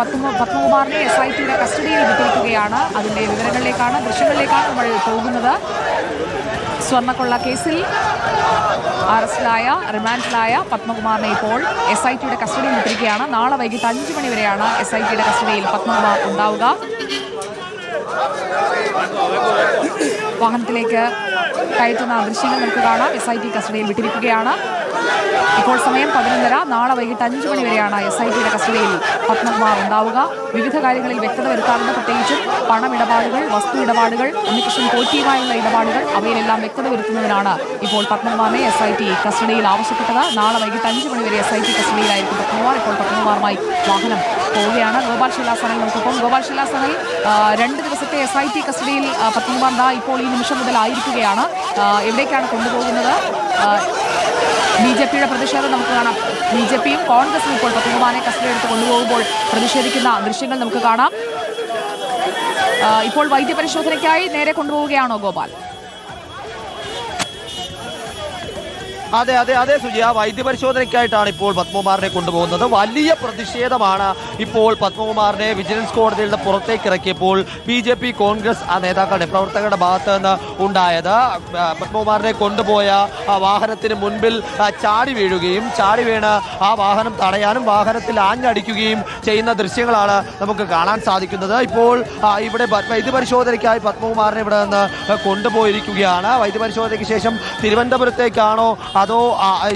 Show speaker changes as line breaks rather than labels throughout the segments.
Padma പത്മകുമാറിനെ S I ടിയുടെ കസ്റ്റഡിയിൽ വിട്ടിരിക്കുകയാണ്. അതിന്റെ വിവരങ്ങളിലേക്കാണ് ദൃശ്യങ്ങളിലേക്കാണ് നമ്മൾ പോകുന്നത്. സ്വർണക്കൊള്ള കേസിൽ അറസ്റ്റിലായ റിമാൻഡിലായ പത്മകുമാറിനെ ഇപ്പോൾ എസ് ഐ ടിയുടെ കസ്റ്റഡിയിൽ വിട്ടിരിക്കുകയാണ്. നാളെ വൈകിട്ട് അഞ്ച് മണി വരെയാണ് എസ് ഐ ടിയുടെ കസ്റ്റഡിയിൽ പത്മകുമാർ ഉണ്ടാവുക. വാഹനത്തിലേക്ക് കയറ്റുന്ന ദൃശ്യങ്ങൾ നമുക്ക് കാണാം. എസ് ഐ ടി കസ്റ്റഡിയിൽ വിട്ടിരിക്കുകയാണ്. ഇപ്പോൾ സമയം പതിനൊന്നര. നാളെ വൈകിട്ട് അഞ്ചു മണി വരെയാണ് എസ് ഐ ടിയുടെ കസ്റ്റഡിയിൽ പത്മകുമാർ ഉണ്ടാവുക. വിവിധ കാര്യങ്ങളിൽ വ്യക്തത വരുത്താറുണ്ട്. പ്രത്യേകിച്ചും പണമിടപാടുകൾ വസ്തു ഇടപാടുകൾ ഉണ്ണികൃഷ്ണൻ പോറ്റിയുമായുള്ള ഇടപാടുകൾ അവയിലെല്ലാം വ്യക്തത വരുത്തുന്നതിനാണ് ഇപ്പോൾ പത്മകുമാറിനെ എസ് ഐ ടി കസ്റ്റഡിയിൽ ആവശ്യപ്പെട്ടത്. നാളെ വൈകിട്ട് അഞ്ചു മണി വരെ എസ് ഐ ടി കസ്റ്റഡിയിലായിരിക്കും പത്മകുമാർ. ഇപ്പോൾ പത്മകുമാറുമായി വാഹനം പോവുകയാണ്. ഗോപാൽ ശിലാസനൽ നമുക്കൊപ്പം. ഗോപാൽ ശിലാസനൽ രണ്ട് ദിവസത്തെ എസ് ഐ ടി കസ്റ്റഡിയിൽ പത്മകുമാർ ദാ ഇപ്പോൾ ഈ നിമിഷം മുതൽ ആയിരിക്കുകയാണ്. എവിടേക്കാണ് കൊണ്ടുപോകുന്നത്? ബി ജെ പിയുടെ പ്രതിഷേധം നമുക്ക് കാണാം. ബി ജെ പിയും കോൺഗ്രസും ഇപ്പോൾ പത്മകുമാറിനെ കസ്റ്റഡി എടുത്ത് കൊണ്ടുപോകുമ്പോൾ പ്രതിഷേധിക്കുന്ന ദൃശ്യങ്ങൾ നമുക്ക് കാണാം. ഇപ്പോൾ വൈദ്യപരിശോധനയ്ക്കായി നേരെ കൊണ്ടുപോവുകയാണോ ഗോപാൽ?
അതെ അതെ അതെ സുജി ആ വൈദ്യപരിശോധനയ്ക്കായിട്ടാണ് ഇപ്പോൾ പത്മകുമാറിനെ കൊണ്ടുപോകുന്നത്. വലിയ പ്രതിഷേധമാണ് ഇപ്പോൾ പത്മകുമാറിനെ വിജിലൻസ് കോടതിയിൽ നിന്ന് പുറത്തേക്ക് ഇറക്കിയപ്പോൾ ബി ജെ പി കോൺഗ്രസ് ആ നേതാക്കളുടെ പ്രവർത്തകരുടെ ഭാഗത്ത് നിന്ന് ഉണ്ടായത്. പത്മകുമാറിനെ കൊണ്ടുപോയ ആ വാഹനത്തിന് മുൻപിൽ ചാടി വീഴുകയും ചാടി വീണ് ആ വാഹനം തടയാനും വാഹനത്തിൽ ആഞ്ഞടിക്കുകയും ചെയ്യുന്ന ദൃശ്യങ്ങളാണ് നമുക്ക് കാണാൻ സാധിക്കുന്നത്. ഇപ്പോൾ ഇവിടെ വൈദ്യ വൈദ്യപരിശോധനയ്ക്കായി പത്മകുമാറിനെ ഇവിടെ നിന്ന് കൊണ്ടുപോയിരിക്കുകയാണ്. വൈദ്യപരിശോധനയ്ക്ക് ശേഷം തിരുവനന്തപുരത്തേക്കാണോ അതോ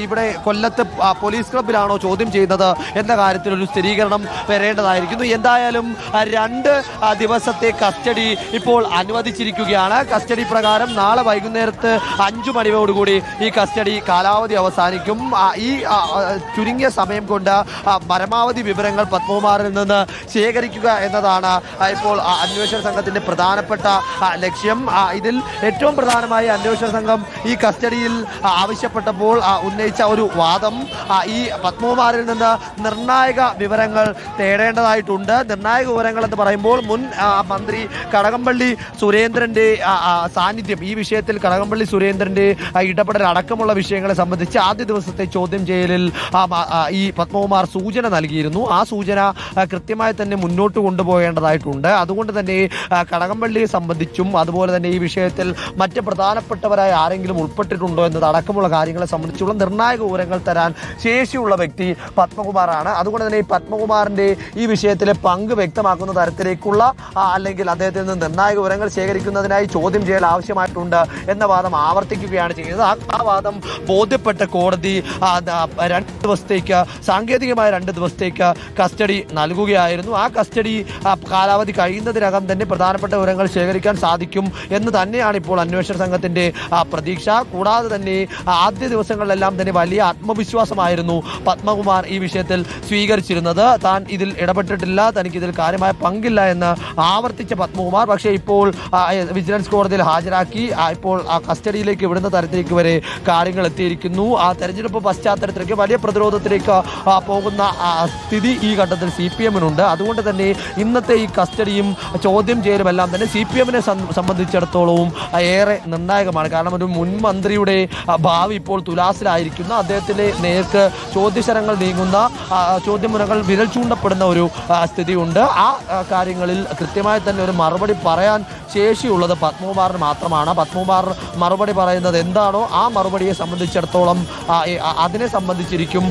ഇവിടെ കൊല്ലത്ത് പോലീസ് ക്ലബിലാണോ ചോദ്യം ചെയ്യുന്നത് എന്ന കാര്യത്തിൽ ഒരു സ്ഥിരീകരണം വരേണ്ടതായിരിക്കുന്നു. എന്തായാലും രണ്ട് ദിവസത്തെ കസ്റ്റഡി ഇപ്പോൾ അനുവദിച്ചിരിക്കുകയാണ്. കസ്റ്റഡി പ്രകാരം നാളെ വൈകുന്നേരത്ത് അഞ്ചു മണിയോടുകൂടി ഈ കസ്റ്റഡി കാലാവധി അവസാനിക്കും. ഈ ചുരുങ്ങിയ സമയം കൊണ്ട് പരമാവധി വിവരങ്ങൾ പത്മകുമാറിൽ നിന്ന് ശേഖരിക്കുക എന്നതാണ് ഇപ്പോൾ അന്വേഷണ സംഘത്തിന്റെ പ്രധാനപ്പെട്ട ലക്ഷ്യം. ഇതിൽ ഏറ്റവും പ്രധാനമായി അന്വേഷണ സംഘം ഈ കസ്റ്റഡിയിൽ ആ, ആ, ഉന്നയിച്ച ഒരു വാദം ഈ പത്മകുമാറിൽ നിന്ന് നിർണായക വിവരങ്ങൾ തേടേണ്ടതായിട്ടുണ്ട്. നിർണായക വിവരങ്ങൾ എന്ന് പറയുമ്പോൾ മുൻ മന്ത്രി കടകംപള്ളി ആ, സാന്നിധ്യം ഈ വിഷയത്തിൽ കടകംപള്ളി സുരേന്ദ്രന്റെ ആ, ഇടപെടൽ അടക്കമുള്ള വിഷയങ്ങളെ സംബന്ധിച്ച് ആദ്യ ദിവസത്തെ ചോദ്യം ചെയ്യലിൽ ഈ പത്മകുമാർ സൂചന നൽകിയിരുന്നു. ആ സൂചന കൃത്യമായി തന്നെ മുന്നോട്ട് കൊണ്ടുപോകേണ്ടതായിട്ടുണ്ട്. അതുകൊണ്ട് തന്നെ കടകംപള്ളിയെ സംബന്ധിച്ചും അതുപോലെ തന്നെ ഈ വിഷയത്തിൽ മറ്റ് പ്രധാനപ്പെട്ടവരായ ആരെങ്കിലും ഉൾപ്പെട്ടിട്ടുണ്ടോ എന്നത് അടക്കമുള്ള കാര്യങ്ങളെ സംബന്ധിച്ചുള്ള നിർണായക വിവരങ്ങൾ തരാൻ ശേഷിയുള്ള വ്യക്തി പത്മകുമാറാണ്. അതുകൊണ്ട് തന്നെ ഈ പത്മകുമാറിന്റെ ഈ വിഷയത്തിലെ പങ്ക് വ്യക്തമാക്കുന്ന തരത്തിലേക്കുള്ള അല്ലെങ്കിൽ അദ്ദേഹത്തിൽ നിന്ന് നിർണായക വിവരങ്ങൾ ശേഖരിക്കുന്നതിനായി ചോദ്യം ചെയ്യൽ ആവശ്യമായിട്ടുണ്ട് എന്ന വാദം ആവർത്തിക്കുകയാണ് ചെയ്യുന്നത്. ആ- വാദം ബോധ്യപ്പെട്ട കോടതി രണ്ട് ദിവസത്തേക്ക് സാങ്കേതികമായ രണ്ട് ദിവസത്തേക്ക് കസ്റ്റഡി നൽകുകയായിരുന്നു. ആ കസ്റ്റഡി കാലാവധി കഴിയുന്നതിനകം തന്നെ പ്രധാനപ്പെട്ട വിവരങ്ങൾ ശേഖരിക്കാൻ സാധിക്കും എന്ന് തന്നെയാണ് ഇപ്പോൾ അന്വേഷണ സംഘത്തിന്റെ പ്രതീക്ഷ. കൂടാതെ തന്നെ ആദ്യ ദിവസങ്ങളിലെല്ലാം തന്നെ വലിയ ആത്മവിശ്വാസമായിരുന്നു പത്മകുമാർ ഈ വിഷയത്തിൽ സ്വീകരിച്ചിരുന്നത്. താൻ ഇതിൽ ഇടപെട്ടിട്ടില്ല തനിക്ക് ഇതിൽ കാര്യമായ പങ്കില്ല എന്ന് ആവർത്തിച്ച പത്മകുമാർ പക്ഷേ ഇപ്പോൾ വിജിലൻസ് കോടതിയിൽ ഹാജരാക്കി ഇപ്പോൾ ആ കസ്റ്റഡിയിലേക്ക് വിടുന്ന തരത്തിലേക്ക് വരെ കാര്യങ്ങൾ എത്തിയിരിക്കുന്നു. ആ തെരഞ്ഞെടുപ്പ് പശ്ചാത്തലത്തിലേക്ക് വലിയ പ്രതിരോധത്തിലേക്ക് പോകുന്ന സ്ഥിതി ഈ ഘട്ടത്തിൽ സി പി എമ്മിനുണ്ട്. അതുകൊണ്ട് തന്നെ ഇന്നത്തെ ഈ കസ്റ്റഡിയും ചോദ്യം ചെയ്യലും എല്ലാം തന്നെ സി പി എമ്മിനെ സംബന്ധിച്ചിടത്തോളവും ഏറെ നിർണായകമാണ്. കാരണം ഒരു മുൻ മന്ത്രിയുടെ ഭാവി ഇപ്പോൾ തുലാസിലായിരിക്കുന്ന അദ്ദേഹത്തിന്റെ നേർക്ക് ചോദ്യശരങ്ങൾ നീങ്ങുന്ന ചോദ്യമുനകൾ വിരൽ ചൂണ്ടപ്പെടുന്ന ഒരു സ്ഥിതിയുണ്ട്. ആ കാര്യങ്ങളിൽ കൃത്യമായി തന്നെ ഒരു മറുപടി പറയാൻ ശേഷിയുള്ളത് പത്മകുമാറിന് മാത്രമാണ്. പത്മകുമാർ മറുപടി പറയുന്നത് എന്താണോ ആ മറുപടിയെ സംബന്ധിച്ചിടത്തോളം അതിനെ സംബന്ധിച്ചിരിക്കും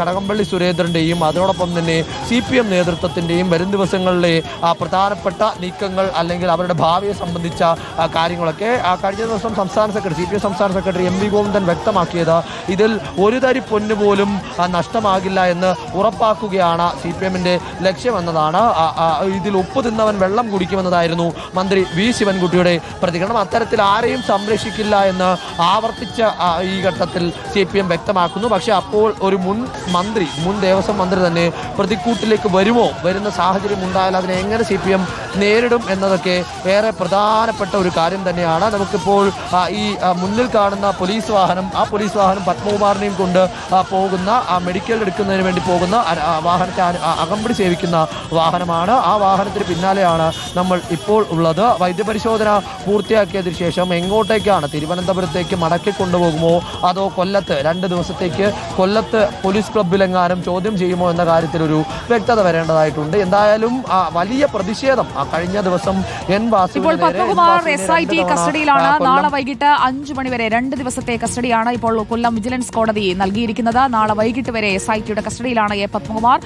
കടകംപള്ളി സുരേന്ദ്രന്റെയും അതോടൊപ്പം തന്നെ സി പി എം നേതൃത്വത്തിന്റെയും വരും ദിവസങ്ങളിലെ പ്രധാനപ്പെട്ട നീക്കങ്ങൾ അല്ലെങ്കിൽ അവരുടെ ഭാവിയെ സംബന്ധിച്ച കാര്യങ്ങളൊക്കെ കഴിഞ്ഞ ദിവസം സംസ്ഥാന സെക്രട്ടറി സി പി എം സംസ്ഥാന സെക്രട്ടറി എം വി ഗോവിന്ദൻ വ്യക്തമാക്കിയത്. ഇതിൽ ഒരു തരി പൊന്നു പോലും നഷ്ടമാകില്ല എന്ന് ഉറപ്പാക്കുകയാണ് സി പി എമ്മിന്റെ ലക്ഷ്യമെന്നതാണ് ഇതിൽ ഉപ്പ് തിന്നവൻ വെള്ളം കുടിക്കുമെന്നതായിരുന്നു മന്ത്രി വി. ശിവൻകുട്ടിയുടെ പ്രതികരണം. അത്തരത്തിൽ ആരെയും സംരക്ഷിക്കില്ല എന്ന് ആവർത്തിച്ച ഈ ഘട്ടത്തിൽ സി പി എം വ്യക്തമാക്കുന്നു. പക്ഷേ അപ്പോൾ ഒരു മുൻ മന്ത്രി മുൻ ദേവസ്വം മന്ത്രി തന്നെ പ്രതിക്കൂട്ടിലേക്ക് വരുമോ? വരുന്ന സാഹചര്യം ഉണ്ടായാൽ അതിനെ എങ്ങനെ സി പി എം നേരിടും എന്നതൊക്കെ ഏറെ പ്രധാനപ്പെട്ട ഒരു കാര്യം തന്നെയാണ്. നമുക്കിപ്പോൾ ഈ മുന്നിൽ കാണുന്ന പോലീസ് വാഹനം പോലീസ് വാഹനം പത്മകുമാറിനെയും കൊണ്ട് പോകുന്ന ആ മെഡിക്കൽ എടുക്കുന്നതിന് വേണ്ടി പോകുന്ന വാഹനത്തെ അകമ്പടി സേവിക്കുന്ന വാഹനമാണ്. ആ വാഹനത്തിന് പിന്നാലെയാണ് നമ്മൾ ഇപ്പോൾ ഉള്ളത്. വൈദ്യപരിശോധന പൂർത്തിയാക്കിയതിനു ശേഷം എങ്ങോട്ടേക്കാണ്? തിരുവനന്തപുരത്തേക്ക് മടക്കി കൊണ്ടുപോകുമോ? അതോ കൊല്ലത്ത്? രണ്ട് ദിവസത്തേക്ക് കൊല്ലത്ത് പോലീസ് ക്ലബിലെങ്ങാനും ചോദ്യം ചെയ്യുമോ എന്ന കാര്യത്തിലൊരു വ്യക്തത വരേണ്ടതായിട്ടുണ്ട്. എന്തായാലും ആ, വലിയ പ്രതിഷേധം ആ, കഴിഞ്ഞ ദിവസം എൻ വാസി
കസ്റ്റഡിയിലാണ്. നാളെ വൈകിട്ട് അഞ്ചു മണിവരെ രണ്ട് ദിവസത്തെ കസ്റ്റഡിയാണ് ഇപ്പോൾ കൊല്ലം വിജിലൻസ് കോടതി നൽകിയിരിക്കുന്നത്. നാളെ വൈകിട്ട് വരെ എസ് ഐ ടിയുടെ കസ്റ്റഡിയിലാണ് എ പത്മകുമാർ.